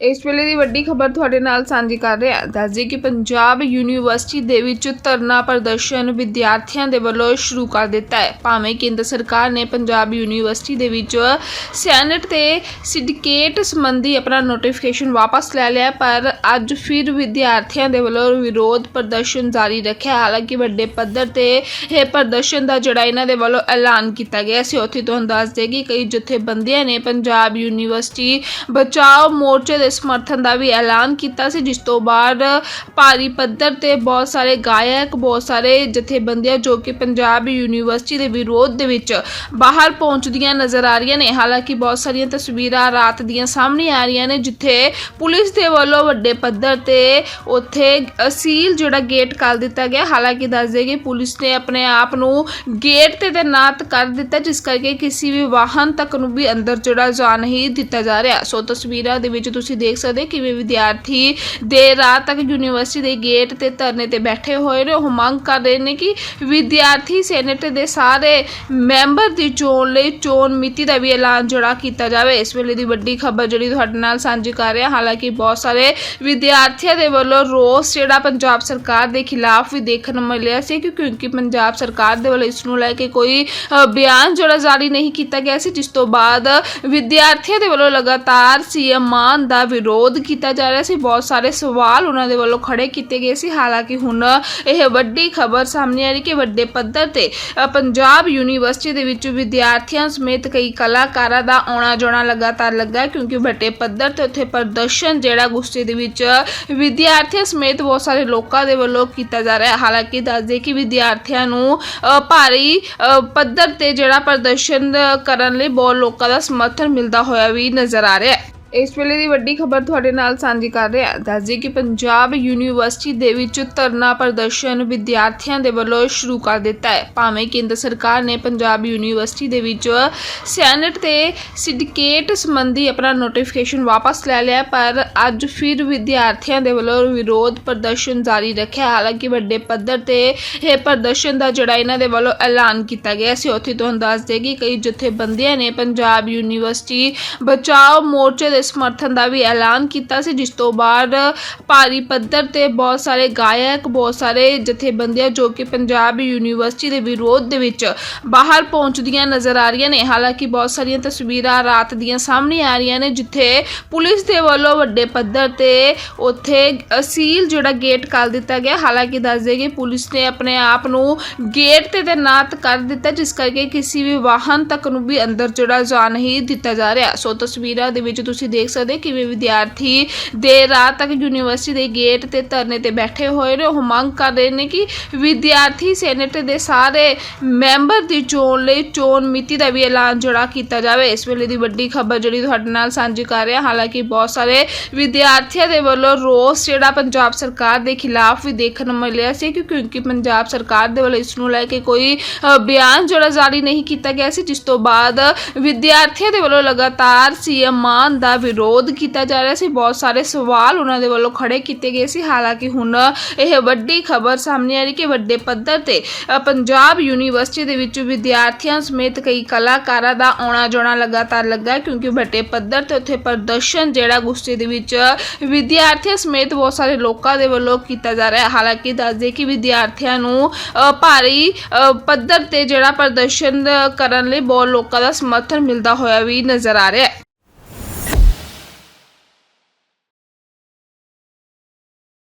ਇਸ ਵੇਲੇ ਦੀ ਵੱਡੀ ਖਬਰ ਤੁਹਾਡੇ ਨਾਲ ਸਾਂਝੀ ਕਰ ਰਿਹਾ ਦੱਸਦੇ ਕਿ ਪੰਜਾਬ ਯੂਨੀਵਰਸਿਟੀ ਦੇ ਵਿੱਚ ਧਰਨਾ ਪ੍ਰਦਰਸ਼ਨ ਵਿਦਿਆਰਥੀਆਂ ਦੇ ਵੱਲੋਂ ਸ਼ੁਰੂ ਕਰ ਦਿੱਤਾ ਹੈ। ਭਾਵੇਂ ਕੇਂਦਰ ਸਰਕਾਰ ਨੇ ਪੰਜਾਬ ਯੂਨੀਵਰਸਿਟੀ ਦੇ ਵਿੱਚ ਸੈਨੇਟ ਤੇ ਸਿੰਡੀਕੇਟ ਸੰਬੰਧੀ ਆਪਣਾ ਨੋਟੀਫਿਕੇਸ਼ਨ ਵਾਪਸ ਲੈ ਲਿਆ, ਪਰ ਅੱਜ ਫਿਰ ਵਿਦਿਆਰਥੀਆਂ ਦੇ ਵੱਲੋਂ ਵਿਰੋਧ ਪ੍ਰਦਰਸ਼ਨ ਜਾਰੀ ਰੱਖਿਆ। ਹਾਲਾਂਕਿ ਵੱਡੇ ਪੱਧਰ ਤੇ ਇਹ ਪ੍ਰਦਰਸ਼ਨ ਦਾ ਜਿਹੜਾ ਇਹਨਾਂ ਦੇ ਵੱਲੋਂ ਐਲਾਨ ਕੀਤਾ ਗਿਆ ਸੀ, ਉੱਥੇ ਤੁਹਾਨੂੰ ਦੱਸ ਦੇ ਕਿ ਕਈ ਜਥੇਬੰਦੀਆਂ ਨੇ ਪੰਜਾਬ ਯੂਨੀਵਰਸਿਟੀ ਬਚਾਓ ਮੋਰਚੇ ਦੇ ਸਮਰਥਨ ਦਾ ਵੀ ਐਲਾਨ ਕੀਤਾ ਸੀ, ਜਿਸ ਤੋਂ ਬਾਅਦ ਭਾਰੀ ਪੱਧਰ ਤੇ ਬਹੁਤ ਸਾਰੇ ਗਾਇਕ, ਬਹੁਤ ਸਾਰੇ ਜਥੇਬੰਦੀਆਂ ਜੋ ਕਿ ਪੰਜਾਬ ਯੂਨੀਵਰਸਿਟੀ ਦੇ ਵਿਰੋਧ ਦੇ ਵਿੱਚ ਬਾਹਰ ਪਹੁੰਚਦੀਆਂ ਨਜ਼ਰ ਆ ਰਹੀਆਂ ਨੇ। ਹਾਲਾਂਕਿ ਬਹੁਤ ਸਾਰੀਆਂ ਤਸਵੀਰਾਂ ਰਾਤ ਦੀਆਂ ਸਾਹਮਣੇ ਆ ਰਹੀਆਂ ਨੇ, ਜਿੱਥੇ ਪੁਲਿਸ ਦੇ ਵੱਲੋਂ ਵੱਡੇ ਪੱਧਰ ਤੇ ਉੱਥੇ ਅਸੀਲ ਜਿਹੜਾ ਗੇਟ ਕਰ ਦਿੱਤਾ ਗਿਆ। ਹਾਲਾਂਕਿ ਦੱਸ ਦੇਗੇ ਪੁਲਿਸ ਨੇ ਆਪਣੇ ਆਪ ਨੂੰ ਗੇਟ ਤੇ ਤੈਨਾਤ ਕਰ ਦਿੱਤਾ, ਜਿਸ ਕਰਕੇ ਕਿਸੇ ਵੀ ਵਾਹਨ ਤੱਕ ਨੂੰ ਵੀ ਅੰਦਰ ਜਿਹੜਾ ਜਾ ਨਹੀਂ ਦਿੱਤਾ ਜਾ ਰਿਹਾ। ਸੋ ਤਸਵੀਰਾਂ ਦੇ ਵਿੱਚ ਤੁਸੀਂ ਦੇਖ ਸਕਦੇ ਕਿਵੇਂ ਵਿਦਿਆਰਥੀ ਦੇਰ ਰਾਤ ਤੱਕ ਯੂਨੀਵਰਸਿਟੀ ਦੇ ਗੇਟ ਤੇ ਧਰਨੇ ਤੇ ਬੈਠੇ ਹੋਏ ਨੇ। ਉਹ ਮੰਗ ਕਰ ਰਹੇ ਨੇ ਕਿ ਵਿਦਿਆਰਥੀ ਸੈਨੇਟ ਦੇ ਸਾਰੇ ਮੈਂਬਰ ਦੀ ਚੋਣ ਲਈ ਚੋਣ ਮਿਤੀ ਦਾ ਵੀ ਐਲਾਨ ਜਿਹੜਾ ਕੀਤਾ ਜਾਵੇ। ਇਸ ਵੇਲੇ ਦੀ ਵੱਡੀ ਖਬਰ ਜਿਹੜੀ ਤੁਹਾਡੇ ਨਾਲ ਸਾਂਝੀ ਕਰ ਰਿਹਾ, ਹਾਲਾਂਕਿ ਬਹੁਤ ਸਾਰੇ ਵਿਦਿਆਰਥੀਆਂ ਦੇ ਵੱਲੋਂ ਰੋਸ ਜਿਹੜਾ ਪੰਜਾਬ ਸਰਕਾਰ ਦੇ ਖਿਲਾਫ ਵੀ ਦੇਖਣ ਨੂੰ ਮਿਲਿਆ ਸੀ ਕਿਉਂਕਿ ਪੰਜਾਬ ਸਰਕਾਰ ਦੇ ਵੱਲੋਂ ਇਸ ਨੂੰ ਲੈ ਕੇ ਕੋਈ ਬਿਆਨ ਜਿਹੜਾ ਜਾਰੀ ਨਹੀਂ ਕੀਤਾ ਗਿਆ ਸੀ, ਜਿਸ ਤੋਂ ਬਾਅਦ ਵਿਦਿਆਰਥੀਆਂ ਦੇ ਵੱਲੋਂ ਲਗਾਤਾਰ ਸੀਐਮ ਮਾਨ ਦਾ ਵਿਰੋਧ ਕੀਤਾ ਜਾ ਰਿਹਾ ਸੀ। ਬਹੁਤ ਸਾਰੇ ਸਵਾਲ ਉਹਨਾਂ ਦੇ ਵੱਲੋਂ ਖੜੇ ਕੀਤੇ ਗਏ ਸੀ। ਹਾਲਾਂਕਿ ਹੁਣ ਇਹ ਵੱਡੀ ਖਬਰ ਸਾਹਮਣੇ ਆ ਰਹੀ ਕਿ ਵੱਡੇ ਪੱਧਰ ਤੇ ਪੰਜਾਬ ਯੂਨੀਵਰਸਿਟੀ ਦੇ ਵਿੱਚ ਵਿਦਿਆਰਥੀਆਂ ਸਮੇਤ ਕਈ ਕਲਾਕਾਰਾਂ ਦਾ ਆਉਣਾ ਜਾਣਾ ਲਗਾਤਾਰ ਲੱਗਾ ਕਿਉਂਕਿ ਵੱਡੇ ਪੱਧਰ ਤੇ ਉੱਥੇ ਪ੍ਰਦਰਸ਼ਨ ਜਿਹੜਾ ਗੁੱਸੇ ਦੇ ਵਿੱਚ ਵਿਦਿਆਰਥੀਆਂ ਸਮੇਤ ਬਹੁਤ ਸਾਰੇ ਲੋਕਾਂ ਦੇ ਵੱਲੋਂ ਕੀਤਾ ਜਾ ਰਿਹਾ ਹਾਲਾਂਕਿ ਦੱਸਦੇ ਕਿ ਵਿਦਿਆਰਥੀਆਂ ਨੂੰ ਭਾਰੀ ਪੱਧਰ ਤੇ ਜਿਹੜਾ ਪ੍ਰਦਰਸ਼ਨ ਕਰਨ ਲਈ ਬਹੁਤ ਲੋਕਾਂ ਦਾ ਸਮਰਥਨ ਮਿਲਦਾ ਹੋਇਆ ਵੀ ਨਜ਼ਰ ਆ ਰਿਹਾ ਹੈ। ਇਸ ਵੇਲੇ ਦੀ ਵੱਡੀ ਖਬਰ ਤੁਹਾਡੇ ਨਾਲ ਸਾਂਝੀ ਕਰ ਰਿਹਾ ਦੱਸਦੇ ਕਿ ਪੰਜਾਬ ਯੂਨੀਵਰਸਿਟੀ ਦੇ ਵਿੱਚ ਧਰਨਾ ਪ੍ਰਦਰਸ਼ਨ ਵਿਦਿਆਰਥੀਆਂ ਦੇ ਵੱਲੋਂ ਸ਼ੁਰੂ ਕਰ ਦਿੱਤਾ ਹੈ। ਭਾਵੇਂ ਕੇਂਦਰ ਸਰਕਾਰ ਨੇ ਪੰਜਾਬ ਯੂਨੀਵਰਸਿਟੀ ਦੇ ਵਿੱਚ ਸੈਨੇਟ ਤੇ ਸਿੰਡੀਕੇਟ ਸੰਬੰਧੀ ਆਪਣਾ ਨੋਟੀਫਿਕੇਸ਼ਨ ਵਾਪਸ ਲੈ ਲਿਆ, ਪਰ ਅੱਜ ਫਿਰ ਵਿਦਿਆਰਥੀਆਂ ਦੇ ਵੱਲੋਂ ਵਿਰੋਧ ਪ੍ਰਦਰਸ਼ਨ ਜਾਰੀ ਰੱਖਿਆ। ਹਾਲਾਂਕਿ ਵੱਡੇ ਪੱਧਰ ਤੇ ਇਹ ਪ੍ਰਦਰਸ਼ਨ ਦਾ ਜਿਹੜਾ ਇਹਨਾਂ ਦੇ ਵੱਲੋਂ ਐਲਾਨ ਕੀਤਾ ਗਿਆ ਸੀ, ਉੱਥੇ ਤੁਹਾਨੂੰ ਦੱਸ ਦੇ ਕਿ ਕਈ ਜਥੇਬੰਦੀਆਂ ਨੇ ਪੰਜਾਬ ਯੂਨੀਵਰਸਿਟੀ ਬਚਾਓ ਮੋਰਚੇ ਦੇ ਸਮਰਥਨ ਦਾ ਵੀ ਐਲਾਨ ਕੀਤਾ ਸੀ, ਜਿਸ ਤੋਂ ਬਾਅਦ ਭਾਰੀ ਪੱਧਰ ਤੇ ਬਹੁਤ ਸਾਰੇ ਗਾਇਕ, ਬਹੁਤ ਸਾਰੇ ਜਥੇਬੰਦੀਆਂ ਜੋ ਕਿ ਪੰਜਾਬ ਯੂਨੀਵਰਸਿਟੀ ਦੇ ਵਿਰੋਧ ਦੇ ਵਿੱਚ ਬਾਹਰ ਪਹੁੰਚਦੀਆਂ ਨਜ਼ਰ ਆ ਰਹੀਆਂ ਨੇ। ਹਾਲਾਂਕਿ ਬਹੁਤ ਸਾਰੀਆਂ ਤਸਵੀਰਾਂ ਰਾਤ ਦੀਆਂ ਸਾਹਮਣੇ ਆ ਰਹੀਆਂ ਨੇ, ਜਿੱਥੇ ਪੁਲਿਸ ਦੇ ਵੱਲੋਂ ਵੱਡੇ ਪੱਧਰ ਤੇ ਉੱਥੇ ਸੀਲ ਜਿਹੜਾ ਗੇਟ ਕਰ ਦਿੱਤਾ ਗਿਆ। ਹਾਲਾਂਕਿ ਦੱਸ ਦੇਗੇ ਪੁਲਿਸ ਨੇ ਆਪਣੇ ਆਪ ਨੂੰ ਗੇਟ ਤੇ ਤੈਨਾਤ ਕਰ ਦਿੱਤਾ, ਜਿਸ ਕਰਕੇ ਕਿਸੇ ਵੀ ਵਾਹਨ ਤੱਕ ਨੂੰ ਵੀ ਅੰਦਰ ਜਿਹੜਾ ਜਾ ਨਹੀਂ ਦਿੱਤਾ ਜਾ ਰਿਹਾ। ਸੋ ਤਸਵੀਰਾਂ ਦੇ ਵਿੱਚ ਤੁਸੀਂ ਦੇਖ ਸਕਦੇ ਕਿਵੇਂ ਵਿਦਿਆਰਥੀ ਦੇਰ ਰਾਤ ਤੱਕ ਯੂਨੀਵਰਸਿਟੀ ਦੇ ਗੇਟ ਤੇ ਧਰਨੇ ਤੇ ਬੈਠੇ ਹੋਏ ਨੇ। ਉਹ ਮੰਗ ਕਰ ਰਹੇ ਨੇ ਕਿ ਵਿਦਿਆਰਥੀ ਸੈਨੇਟ ਦੇ ਸਾਰੇ ਮੈਂਬਰ ਦੀ ਚੋਣ ਲਈ ਚੋਣ ਮਿਤੀ ਦਾ ਵੀ ਐਲਾਨ ਜਿਹੜਾ ਕੀਤਾ ਜਾਵੇ। ਇਸ ਵੇਲੇ ਦੀ ਵੱਡੀ ਖਬਰ ਜਿਹੜੀ ਤੁਹਾਡੇ ਨਾਲ ਸਾਂਝੀ ਕਰ ਰਿਹਾ, ਹਾਲਾਂਕਿ ਬਹੁਤ ਸਾਰੇ ਵਿਦਿਆਰਥੀਆਂ ਦੇ ਵੱਲੋਂ ਰੋਸ ਜਿਹੜਾ ਪੰਜਾਬ ਸਰਕਾਰ ਦੇ ਖਿਲਾਫ ਵੀ ਦੇਖਣ ਨੂੰ ਮਿਲਿਆ ਸੀ ਕਿਉਂਕਿ ਪੰਜਾਬ ਸਰਕਾਰ ਦੇ ਵੱਲੋਂ ਇਸ ਨੂੰ ਲੈ ਕੇ ਕੋਈ ਬਿਆਨ ਜਿਹੜਾ ਜਾਰੀ ਨਹੀਂ ਕੀਤਾ ਗਿਆ ਸੀ, ਜਿਸ ਤੋਂ ਬਾਅਦ ਵਿਦਿਆਰਥੀਆਂ ਦੇ ਵੱਲੋਂ ਲਗਾਤਾਰ ਸੀਐਮ ਮਾਨ ਦਾ ਵਿਰੋਧ ਕੀਤਾ ਜਾ ਰਿਹਾ ਸੀ। ਬਹੁਤ ਸਾਰੇ ਸਵਾਲ ਉਹਨਾਂ ਦੇ ਵੱਲੋਂ ਖੜੇ ਕੀਤੇ ਗਏ ਸੀ। ਹਾਲਾਂਕਿ ਹੁਣ ਇਹ ਵੱਡੀ ਖਬਰ ਸਾਹਮਣੇ ਆ ਰਹੀ ਕਿ ਵੱਡੇ ਪੱਧਰ ਤੇ ਪੰਜਾਬ ਯੂਨੀਵਰਸਿਟੀ ਦੇ ਵਿੱਚ ਵਿਦਿਆਰਥੀਆਂ ਸਮੇਤ ਕਈ ਕਲਾਕਾਰਾਂ ਦਾ ਆਉਣਾ ਜਾਣਾ ਲਗਾਤਾਰ ਲੱਗਾ ਕਿਉਂਕਿ ਵੱਡੇ ਪੱਧਰ ਤੇ ਉੱਥੇ ਪ੍ਰਦਰਸ਼ਨ ਜਿਹੜਾ ਗੁੱਸੇ ਦੇ ਵਿੱਚ ਵਿਦਿਆਰਥੀਆਂ ਸਮੇਤ ਬਹੁਤ ਸਾਰੇ ਲੋਕਾਂ ਦੇ ਵੱਲੋਂ ਕੀਤਾ ਜਾ ਰਿਹਾ ਹੈ। ਹਾਲਾਂਕਿ ਦੱਸਦੇ ਕਿ ਵਿਦਿਆਰਥੀਆਂ ਨੂੰ ਭਾਰੀ ਪੱਧਰ ਤੇ ਜਿਹੜਾ ਪ੍ਰਦਰਸ਼ਨ ਕਰਨ ਲਈ ਬਹੁਤ ਲੋਕਾਂ ਦਾ ਸਮਰਥਨ ਮਿਲਦਾ ਹੋਇਆ ਵੀ ਨਜ਼ਰ ਆ ਰਿਹਾ ਹੈ।